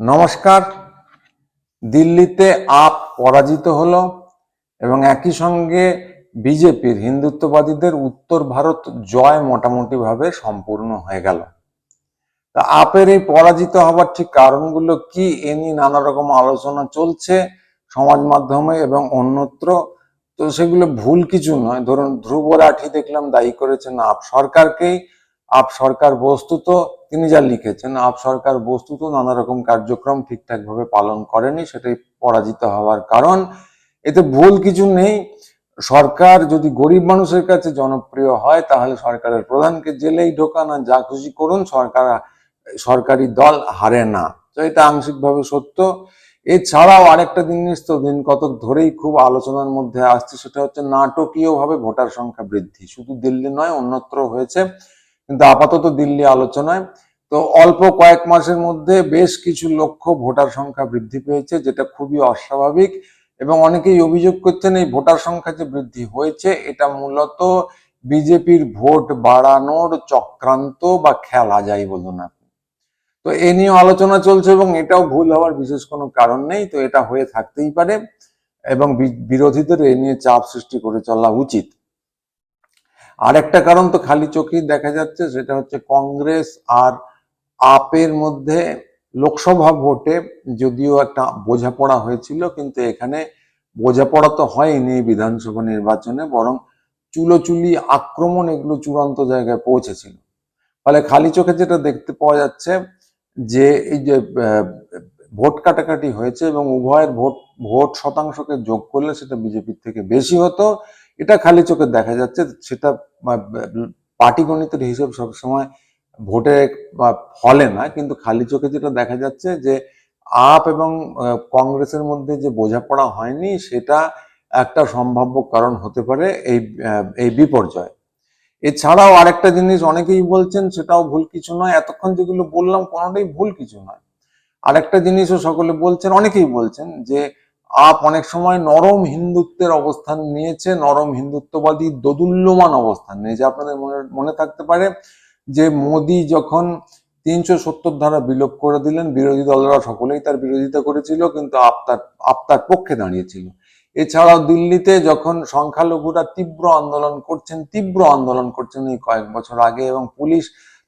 নমস্কার। দিল্লিতে আপ পরাজিত হলো এবং একই সঙ্গে বিজেপির হিন্দুত্ববাদীদের উত্তর ভারত জয় মোটামুটি ভাবে সম্পূর্ণ হয়ে গেল। তা আপের এই পরাজিত হবার ঠিক কারণগুলো কি এ নিয়ে নানা রকম আলোচনা চলছে সমাজ মাধ্যমে এবং অন্যত্র? তো সেগুলো ভুল কিছু নয়। ধরুন, ধ্রুব রাঠি দেখলাম দায়ী করেছেন আপ সরকারকেই। আপ সরকার বস্তুত তিনি যা লিখেছেন, আপ সরকার বস্তুত নানা রকম কার্যক্রম ঠিকঠাক ভাবে পালন করেনি, সেটাই পরাজিত হওয়ার কারণ। এতে ভুল কিছু নেই। সরকার যদি গরিব মানুষের কাছে জনপ্রিয় হয়, তাহলে সরকারের প্রধানকে জেলেই ঢোকান যা খুশি করুন, সরকার, সরকারি দল হারে না। তো এটা আংশিকভাবে সত্য। এছাড়াও আরেকটা জিনিস তো দিন কতক ধরেই খুব আলোচনার মধ্যে আসছে, সেটা হচ্ছে নাটকীয়ভাবে ভোটার সংখ্যা বৃদ্ধি। শুধু দিল্লি নয়, অন্যত্র হয়েছে। কিন্তু আপাতত দিল্লি আলোচনায়। তো অল্প কয়েক মাসের মধ্যে বেশ কিছু লক্ষ ভোটার সংখ্যা বৃদ্ধি পেয়েছে, যেটা খুবই অস্বাভাবিক। এবং অনেকেই অভিযোগ করছেন এই ভোটার সংখ্যা যে বৃদ্ধি হয়েছে, এটা মূলত বিজেপির ভোট বাড়ানোর চক্রান্ত বা খেলা যাই বলুন আপনি তো এ নিয়ে আলোচনা চলছে এবং এটাও ভুল হওয়ার বিশেষ কোনো কারণ নেই, তো এটা হয়ে থাকতেই পারে। এবং বিরোধীদের এ নিয়ে চাপ সৃষ্টি করে চলা উচিত। আর একটা কারণ তো খালি চোখেই দেখা যাচ্ছে, সেটা হচ্ছে কংগ্রেস আর আপের মধ্যে লোকসভা ভোটে যদিও একটা বোঝাপড়া হয়েছিল, কিন্তু এখানে বোঝাপড়া তো হয়নি বিধানসভা নির্বাচনে, বরং চুলোচুলি আক্রমণ এগুলো চূড়ান্ত জায়গায় পৌঁছেছিল। ফলে খালি চোখে যেটা দেখতে পাওয়া যাচ্ছে যে এই যে ভোট কাটাকাটি হয়েছে এবং উভয়ের ভোট ভোট শতাংশকে যোগ করলে সেটা বিজেপির থেকে বেশি হতো, এটা খালি চোখে দেখা যাচ্ছে, সেটা পাটিগণিতের হিসেব সবসময় ভোটে ফলে না, কিন্তু খালি চোখে যেটা দেখা যাচ্ছে যে আপ এবং কংগ্রেসের মধ্যে যে বোঝাপড়া হয়নি সেটা একটা সম্ভাব্য কারণ হতে পারে এই এই বিপর্যয়। এছাড়াও আরেকটা জিনিস অনেকেই বলছেন সেটাও ভুল কিছু নয়, এতক্ষণ যেগুলো বললাম কোনোটাই ভুল কিছু নয়। আরেকটা জিনিসও সকলে বলছেন, অনেকেই বলছেন যে আপ অনেক সময় নরম হিন্দুত্বের অবস্থান নিয়েছে, নরম হিন্দুত্ববাদী দোদুল্যমান অবস্থান নিয়েছে। আপনাদের মনে মনে থাকতে পারে যে মোদি যখন তিনশো সত্তর ধারা বিলোপ করে দিলেন, বিরোধী দলরা সকলেই তার বিরোধিতা করেছিল, কিন্তু আপ তার আপ তার পক্ষে দাঁড়িয়েছিল। এছাড়াও দিল্লিতে যখন সংখ্যালঘুরা তীব্র আন্দোলন করছেন, তীব্র আন্দোলন করছেন এই কয়েক বছর আগে এবং পুলিশ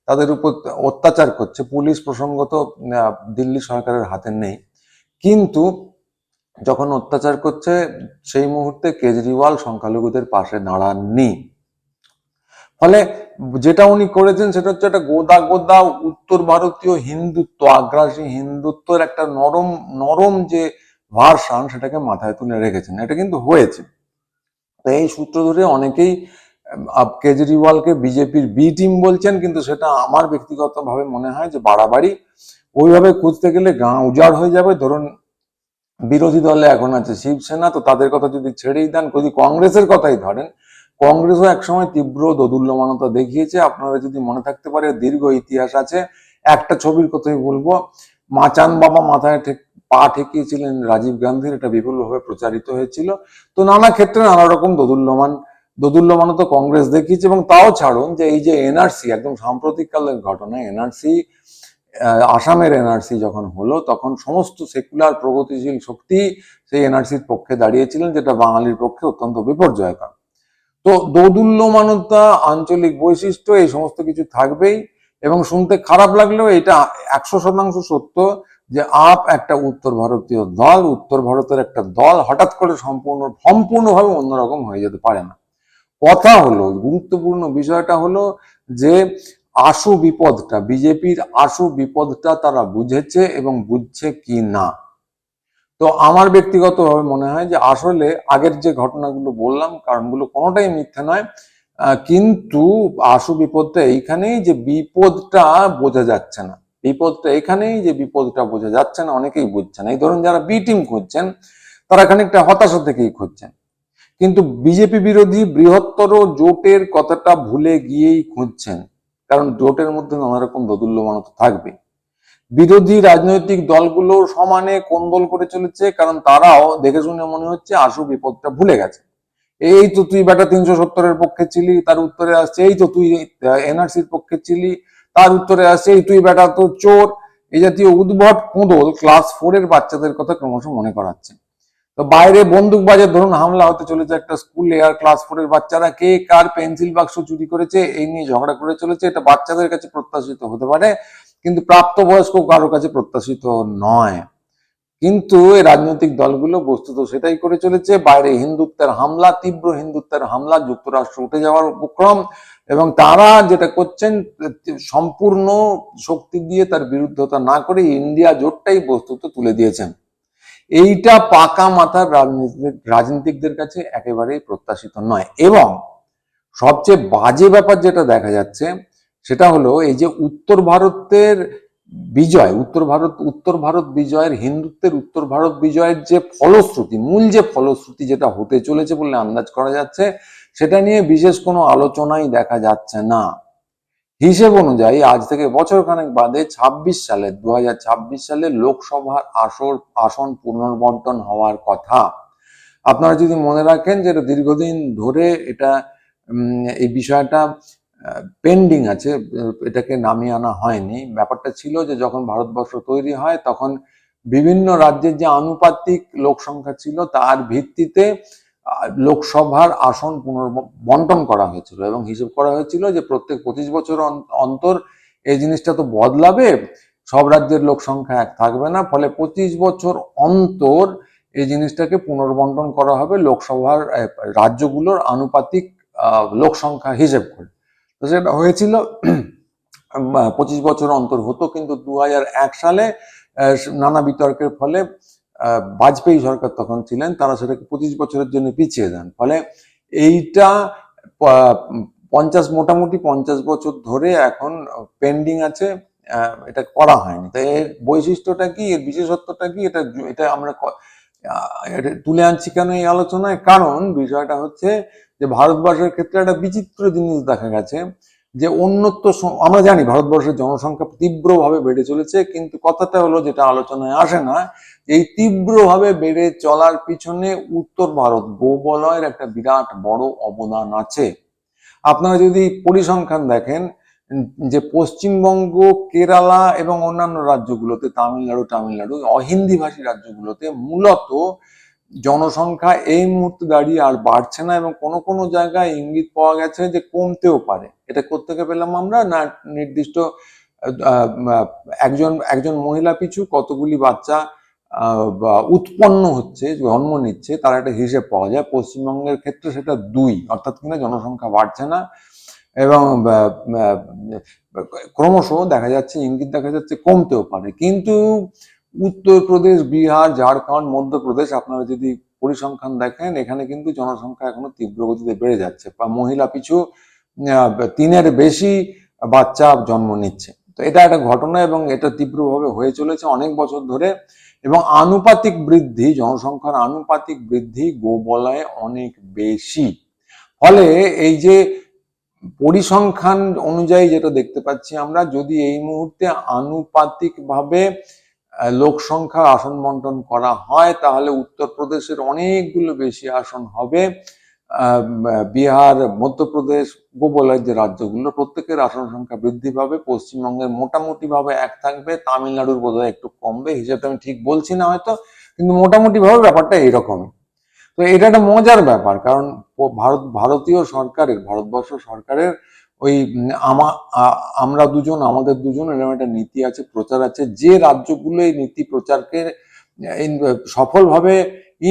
তাদের উপর অত্যাচার করছে, পুলিশ প্রসঙ্গত দিল্লি সরকারের হাতে নেই। কিন্তু যখন অত্যাচার করছে, সেই মুহূর্তে কেজরিওয়াল সংখ্যালঘুদের পাশে দাঁড়াননি। ফলে যেটা উনি করেছেন, সেটা হচ্ছে একটা গোদা গোদা উত্তর ভারতীয় হিন্দুত্ব, আগ্রাসী হিন্দুত্বের একটা নরম নরম যে ভারসান সেটাকে মাথায় তুলে রেখেছেন। এটা কিন্তু হয়েছে। তো এই সূত্র ধরে অনেকেই কেজরিওয়ালকে বিজেপির বি টিম বলছেন, কিন্তু সেটা আমার ব্যক্তিগতভাবে মনে হয় যে বাড়াবাড়ি। ওইভাবে খুঁজতে গেলে গাঁ উজাড় হয়ে যাবে। ধরুন বিরোধী দলে এখন আছে শিবসেনা, তো তাদের কথা যদি ছেড়েই দেন, যদি কংগ্রেসের কথাই ধরেন, কংগ্রেসও একসময় তীব্র দোদুল্যমানতা দেখিয়েছে। আপনারা যদি মনে থাকতে পারে, দীর্ঘ ইতিহাস আছে। একটা ছবির কথাই বলব, মাচান বাবা মাথায় পা ঠেকিয়েছিলেন রাজীব গান্ধীর, এটা বিপুলভাবে প্রচারিত হয়েছিল। তো নানা ক্ষেত্রে নানা রকম দোদুল্যমান, দোদুল্যমানতা কংগ্রেস দেখিয়েছে এবং তাও ছাড়ুন যে এই যে এনআরসি, একদম সাম্প্রতিককালের ঘটনা, এনআরসি আসামের এনআরসি যখন হলো, তখন সমস্ত সেকুলার প্রগতিশীল শক্তি সেই এনআরসির পক্ষে দাঁড়িয়েছিলেন, যেটা বাঙালির পক্ষে অত্যন্ত বিপর্যয়কর। তো দোদুল্যমানতা, আঞ্চলিক বৈশিষ্ট্য, এই সমস্ত কিছু থাকবেই, এবং শুনতে খারাপ লাগলেও এটা একশো শতাংশ সত্য যে আপ একটা উত্তর ভারতীয় দল, উত্তর ভারতের একটা দল হঠাৎ করে সম্পূর্ণ, সম্পূর্ণভাবে অন্যরকম হয়ে যেতে পারে না। কথা হলো, গুরুত্বপূর্ণ বিষয়টা হলো যে আশু বিপদটা, বিজেপির আশু বিপদটা তারা বুঝেছে এবং বুঝছে কি না। তো আমার ব্যক্তিগতভাবে মনে হয় যে আসলে আগের যে ঘটনাগুলো বললাম, কারণগুলো কোনোটাই মিথ্যে নয় কিন্তু আশু বিপদটা এইখানেই যে বিপদটা বোঝা যাচ্ছে না। বিপদটা এখানেই যে বিপদটা বোঝা যাচ্ছে না, অনেকেই বুঝছে না। এই ধরুন যারা বি টিম খুঁজছেন, তারা খানিকটা হতাশা থেকেই খুঁজছেন। কিন্তু বিজেপি বিরোধী বৃহত্তর জোটের কথাটা ভুলে গিয়েই খুঁজছেন। কারণ জোটের মধ্যে নানা রকম দোদুল্যমানতা থাকবে। বিরোধী রাজনৈতিক দলগুলো সমানে কোন্দল করে চলেছে, কারণ তারাও দেখে শুনে মনে হচ্ছে আশু বিপদটা ভুলে গেছে। এই তো তুই বেটা তিনশো সত্তরের পক্ষে ছিলি, তার উত্তরে আসছে, এই তো তুই এনআরসির পক্ষে ছিলি, তার উত্তরে আসছে, এই তুই বেটা তো চোর। এই জাতীয় উদ্ভট কোঁদল ক্লাস ফোর এর বাচ্চাদের কথা ক্রমশ মনে করাচ্ছে। তো বাইরে বন্দুক বাজে ধরুন হামলা হতে চলেছে একটা স্কুলে আর ক্লাস ফোর এর বাচ্চারা কে কার পেন্সিল বাক্স চুরি করেছে, এই নিয়ে ঝগড়া করে চলেছে। এটা বাচ্চাদের কাছে প্রত্যাশিত হতে পারে, কিন্তু প্রাপ্তবয়স্ক কারোর কাছে প্রত্যাশিত নয়। কিন্তু এই রাজনৈতিক দলগুলো বস্তুত সেটাই করে চলেছে। বাইরে হিন্দুত্বের হামলা, তীব্র হিন্দুত্বের হামলা, যুক্তরাষ্ট্র উঠে যাওয়ার উপক্রম, এবং তারা যেটা করছেন, সম্পূর্ণ শক্তি দিয়ে তার বিরুদ্ধতা না করে ইন্ডিয়া জোটটাই বস্তুত তুলে দিয়েছেন। এইটা পাকা মাথার রাজনীতিক রাজনীতিকদের কাছে একেবারেই প্রত্যাশিত নয়। এবং সবচেয়ে বাজে ব্যাপার যেটা দেখা যাচ্ছে, সেটা হলো এই যে উত্তর ভারতের বিজয়, উত্তর ভারত উত্তর ভারত বিজয়ের, হিন্দুত্বের উত্তর ভারত বিজয়ের যে ফলশ্রুতি, মূল যে ফলশ্রুতি যেটা হতে চলেছে বলে আন্দাজ করা যাচ্ছে, সেটা নিয়ে বিশেষ কোনো আলোচনাই দেখা যাচ্ছে না। হিসেব অনুযায়ী আজ থেকে বছর খানেক বাদে ২৬ সালে দু সালে লোকসভার আসর, আসন পুনর্বন্টন হওয়ার কথা। আপনারা যদি মনে রাখেন যে এটা দীর্ঘদিন ধরে এটা এই বিষয়টা পেন্ডিং আছে, এটাকে নামিয়ে আনা হয়নি। ব্যাপারটা ছিল যে যখন ভারতবর্ষ তৈরি হয়, তখন বিভিন্ন রাজ্যের যে আনুপাতিক লোক সংখ্যা ছিল, তার ভিত্তিতে লোকসভার আসন পুনর্বন্টন করা হয়েছিল এবং হিসেব করা হয়েছিল যে প্রত্যেক পঁচিশ বছর অন- অন্তর এই জিনিসটা তো বদলাবে, সব রাজ্যের লোক সংখ্যা এক থাকবে না, ফলে পঁচিশ বছর অন্তর এই জিনিসটাকে পুনর্বন্টন করা হবে লোকসভার রাজ্যগুলোর আনুপাতিক লোক সংখ্যা হিসেব করে। তো সেটা হয়েছিল পঁচিশ বছর অন্তর হতো, কিন্তু দু সালে নানা বিতর্কের ফলে বাজপেয়ী সরকার তখন ছিলেন, তারা সেটাকে পঁচিশ বছরের জন্য পিছিয়ে দেন। ফলে এইটা পঞ্চাশ, মোটামুটি পঞ্চাশ বছর ধরে এখন পেন্ডিং আছে এটা করা হয়নি। তাই এর বৈশিষ্ট্যটা কি, এর বিশেষত্বটা কি, এটা এটা আমরা তুলে আনছি কেন এই আলোচনায়? কারণ বিষয়টা হচ্ছে যে ভারতবর্ষের ক্ষেত্রে একটা বিচিত্র জিনিস দেখা গেছে যে অন্যত্ব আমরা জানি ভারতবর্ষের জনসংখ্যা তীব্রভাবে বেড়ে চলেছে, কিন্তু কথাটা হলো যেটা আলোচনায় আসে না এই তীব্রভাবে বেড়ে চলার পিছনে উত্তর ভারত গোবলয়ের একটা বিরাট বড় অবদান আছে। আপনারা যদি পরিসংখ্যান দেখেন, যে পশ্চিমবঙ্গ, কেরালা এবং অন্যান্য রাজ্যগুলোতে, তামিলনাড়ু তামিলনাড়ু অহিন্দি ভাষী রাজ্যগুলোতে মূলত জনসংখ্যা এই মুহূর্তে দাঁড়িয়ে আর বাড়ছে না এবং কোনো কোনো জায়গায় ইঙ্গিত পাওয়া গেছে যে কমতেও পারে। এটা কোত্থেকে পেলাম আমরা? না, নির্দিষ্ট একজন একজন মহিলা পিছু কতগুলি বাচ্চা উৎপন্ন হচ্ছে, জন্ম নিচ্ছে, তার একটা হিসেব পাওয়া যায়। পশ্চিমবঙ্গের ক্ষেত্রে সেটা দুই, অর্থাৎ কিনা জনসংখ্যা বাড়ছে না এবং ক্রমশ দেখা যাচ্ছে, ইঙ্গিত দেখা যাচ্ছে কমতেও পারে। কিন্তু উত্তরপ্রদেশ বিহার, ঝাড়খণ্ড, মধ্যপ্রদেশ, আপনারা যদি পরিসংখ্যান দেখেন, এখানে কিন্তু জনসংখ্যা এখনও তীব্র গতিতে বেড়ে যাচ্ছে, বা মহিলা পিছু তিনের বেশি বাচ্চা জন্ম নিচ্ছে। তো এটা একটা ঘটনা এবং এটা তীব্রভাবে হয়ে চলেছে অনেক বছর ধরে এবং আনুপাতিক বৃদ্ধি, জনসংখ্যার আনুপাতিক বৃদ্ধি গোবলায় অনেক বেশি। ফলে এই যে পরিসংখ্যান অনুযায়ী যেটা দেখতে পাচ্ছি আমরা, যদি এই মুহূর্তে আনুপাতিকভাবে লোক সংখ্যা আসন বন্টন করা হয়, তাহলে উত্তরপ্রদেশের অনেকগুলো বেশি আসন হবে। বিহার, মধ্যপ্রদেশ গোবলয়ের যে রাজ্যগুলো, প্রত্যেকের আসন সংখ্যা বৃদ্ধি পাবে। পশ্চিমবঙ্গের মোটামুটি ভাবে এক থাকবে, তামিলনাড়ুর বোধহয় একটু কমবে হিসেবে আমি ঠিক বলছি না হয়তো, কিন্তু মোটামুটি ভাবে ব্যাপারটা এইরকমই তো এটা একটা মজার ব্যাপার, কারণ ভারত, ভারতীয় সরকারের, ভারতবর্ষ সরকারের ওই আমা আমরা দুজন, আমাদের দুজন এরকম একটা নীতি আছে, প্রচার আছে, যে রাজ্যগুলো এই নীতি প্রচারকে সফলভাবে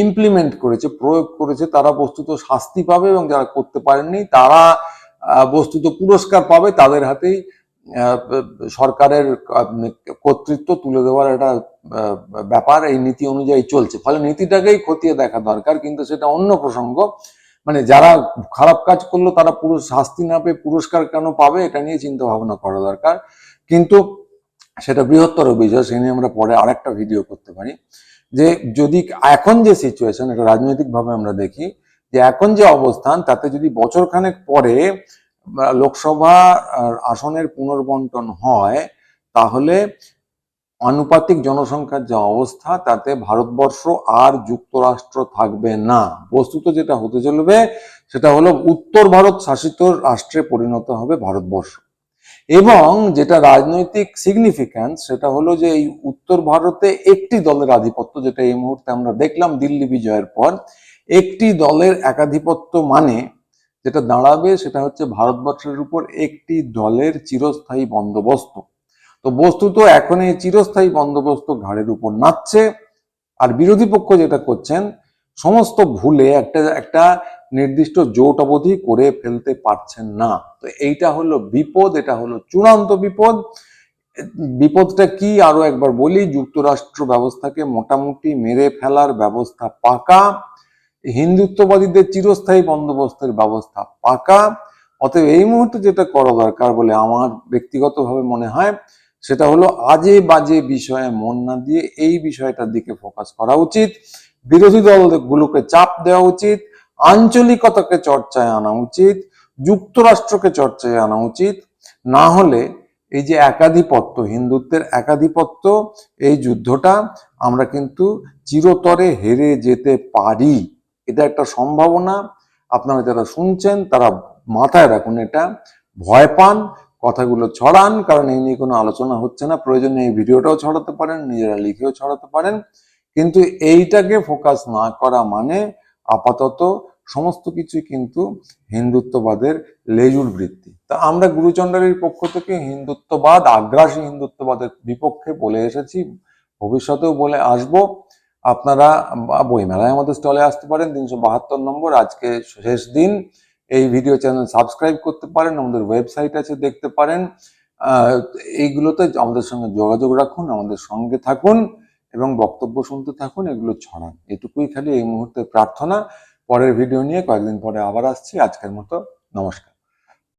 ইমপ্লিমেন্ট করেছে, প্রয়োগ করেছে, তারা বস্তুত শাস্তি পাবে এবং যারা করতে পারেননি, তারা বস্তুত পুরস্কার পাবে, তাদের হাতেই সরকারের কর্তৃত্ব তুলে দেওয়ার একটা ব্যাপার, এই নীতি অনুযায়ী চলছে। ফলে নীতিটাকেই খতিয়ে দেখা দরকার, কিন্তু সেটা অন্য প্রসঙ্গ। মানে যারা খারাপ কাজ করল, তারা পুরো শাস্তি না পেয়ে পুরস্কার কেন পাবে, এটা নিয়ে চিন্তা ভাবনা করা দরকার। কিন্তু সেটা বৃহত্তর বিষয় সে নিয়ে আমরা পরে আরেকটা ভিডিও করতে পারি। যে যদি এখন যে সিচুয়েশন এটা রাজনৈতিক ভাবে আমরা দেখি, যে এখন যে অবস্থান, তাতে যদি বছর খানেক পরে লোকসভা আসনের পুনর্বন্টন হয়, তাহলে আনুপাতিক জনসংখ্যার যা অবস্থা, তাতে ভারতবর্ষ আর যুক্তরাষ্ট্র থাকবে না। বস্তুত যেটা হতে চলবে, সেটা হলো উত্তর ভারত শাসিত রাষ্ট্রে পরিণত হবে ভারতবর্ষ। এবং যেটা রাজনৈতিক সিগনিফিক্যান্স সেটা হলো যে এই উত্তর ভারতে একটি দলের আধিপত্য, যেটা এই মুহূর্তে আমরা দেখলাম দিল্লি বিজয়ের পর, একটি দলের একাধিপত্য মানে যেটা দাঁড়াবে, সেটা হচ্ছে ভারতবর্ষের উপর একটি দলের চিরস্থায়ী বন্দোবস্ত। তো বস্তুত এখন এই চিরস্থায়ী বন্দোবস্ত ঘাড়ের উপর নাচছে। আর বিরোধী পক্ষ যেটা করছেন, সমস্ত ভুলে একটা একটা নির্দিষ্ট জোট অবধি করে ফেলতে পারছেন না। তো এইটা হলো বিপদ, এটা হলো চূড়ান্ত বিপদ। বিপদটা কি আরও একবার বলি, যুক্তরাষ্ট্র ব্যবস্থাকে মোটামুটি মেরে ফেলার ব্যবস্থা পাকা। হিন্দুত্ববাদীদের চিরস্থায়ী বন্দোবস্তের ব্যবস্থা পাকা। অতএব এই মুহূর্তে যেটা করা দরকার বলে আমার ব্যক্তিগতভাবে মনে হয় সেটা হলো আজে বাজে বিষয়ে মন না দিয়ে এই বিষয়টার দিকে ফোকাস করা উচিত। বিরোধী দলগুলোকে চাপ দেওয়া উচিত। আঞ্চলিকতাকে চর্চায় আনা উচিত। যুক্তরাষ্ট্রকে চর্চায় আনা উচিত। না হলে এই যে একাধিপত্য, হিন্দুত্বের একাধিপত্য, এই যুদ্ধটা আমরা কিন্তু চিরতরে হেরে যেতে পারি। এটা একটা সম্ভাবনা। আপনারা যারা শুনছেন, তারা মাথায় রাখুন এটা। ভয় পান কথাগুলো ছড়ান, কারণ এই নিয়ে কোনো আলোচনা হচ্ছে না। প্রয়োজনে এই ভিডিওটাও ছড়াতে পারেন, নিজেরা লিখেও ছড়াতে পারেন। কিন্তু এইটাকে ফোকাস না করা মানে আপাতত সমস্ত কিছুই কিন্তু হিন্দুত্ববাদের লেজুর বৃত্তি। তা আমরা গুরুচণ্ডালীর পক্ষ থেকে হিন্দুত্ববাদ, আগ্রাসী হিন্দুত্ববাদের বিপক্ষে বলে এসেছি, ভবিষ্যতেও বলে আসব। আপনারা বইমেলায় আমাদের স্টলে আসতে পারেন, তিনশো বাহাত্তর নম্বর। আজকে শেষ দিন। এই ভিডিও চ্যানেল সাবস্ক্রাইব করতে পারেন, আমাদের ওয়েবসাইট আছে, দেখতে পারেন। এইগুলোতে আমাদের সঙ্গে যোগাযোগ রাখুন, আমাদের সঙ্গে থাকুন এবং বক্তব্য শুনতে থাকুন, এগুলো ছড়ান। এটুকুই খালি এই মুহূর্তে প্রার্থনা। পরের ভিডিও নিয়ে কয়েকদিন পরে আবার আসছি। আজকের মতো নমস্কার।